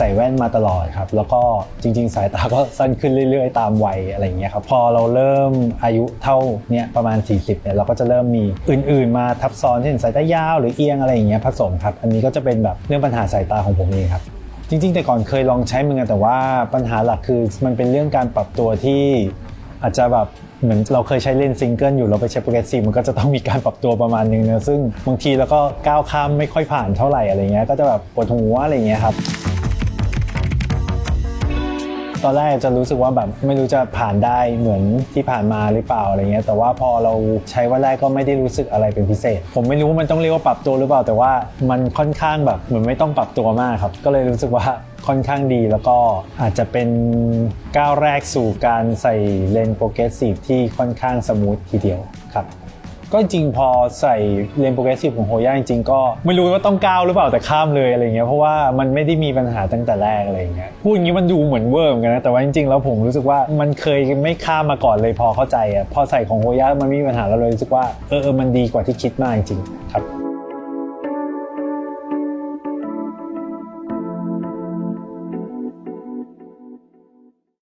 ใส่แว่นมาตลอดครับ แล้วก็จริง ๆ สายตาก็สั้นขึ้นเรื่อยๆ ตามวัยอะไรอย่างเงี้ยครับ พอเราเริ่มอายุเท่าเนี้ยประมาณ 40เนี่ยเราก็จะเริ่มมีอื่น ๆ มาทับซ้อนเช่นสายตายาวหรือเอียงอะไรอย่างเงี้ยผสมครับ อันนี้ก็จะเป็นแบบเรื่องปัญหาสายตาของผมเองครับจริง ๆ แต่ก่อนเคยลองใช้เหมือนกันแต่ว่าปัญหาหลักคือมันเป็นเรื่องการปรับตัวที่อาจจะแบบเหมือนเราเคยใช้เลนซิงเกิลอยู่เราไปใช้โปรเกรสซีฟมันก็จะต้องมีการปรับตัวประมาณนึงเนอะซึ่งบางทีเราก็ก้าวข้ามไม่ค่อยผ่านเท่าไหร่อะไรเงี้ยก็จะแบบปวดหัวอะไรเงี้ยครับ ตอนแรกจะรู้สึกว่าแบบไม่รู้จะผ่านได้เหมือนที่ผ่านมาหรือเปล่าอะไรเงี้ยแต่ว่าพอเราใช้วันแรกก็ไม่ได้รู้สึกอะไรเป็นพิเศษ ผมไม่รู้ว่ามันต้องเรียกว่าปรับตัวหรือเปล่า แต่ว่ามันค่อนข้างแบบเหมือนไม่ต้องปรับตัวมากครับ ก็เลยรู้สึกว่าค่อนข้างดีแล้วก็อาจจะเป็นก้าวแรกสู่การใส่เลนส์โปรเกรสซีฟที่ค่อนข้างสมูททีเดียวครับ ก็จริงพอใส่เลนโปรเกรสซีฟของโฮย่าจริงๆก็ไม่รู้ว่าต้องก้าวหรือเปล่าแต่ข้ามเลยอะไรเงี้ยเพราะว่ามันไม่ได้มีปัญหาตั้งแต่แรกอะไรเงี้ยพูดอย่างนี้มันดูเหมือนเวอร์เหมือนกันนะแต่ว่าจริงๆแล้วผมรู้สึกว่ามันเคยไม่ข้ามมาก่อนเลยพอเข้าใจอะพอใส่ของโฮย่ามันไม่มีปัญหาแล้วเลยรู้สึกว่าเออเออมันดีกว่าที่คิดมากจริงครับ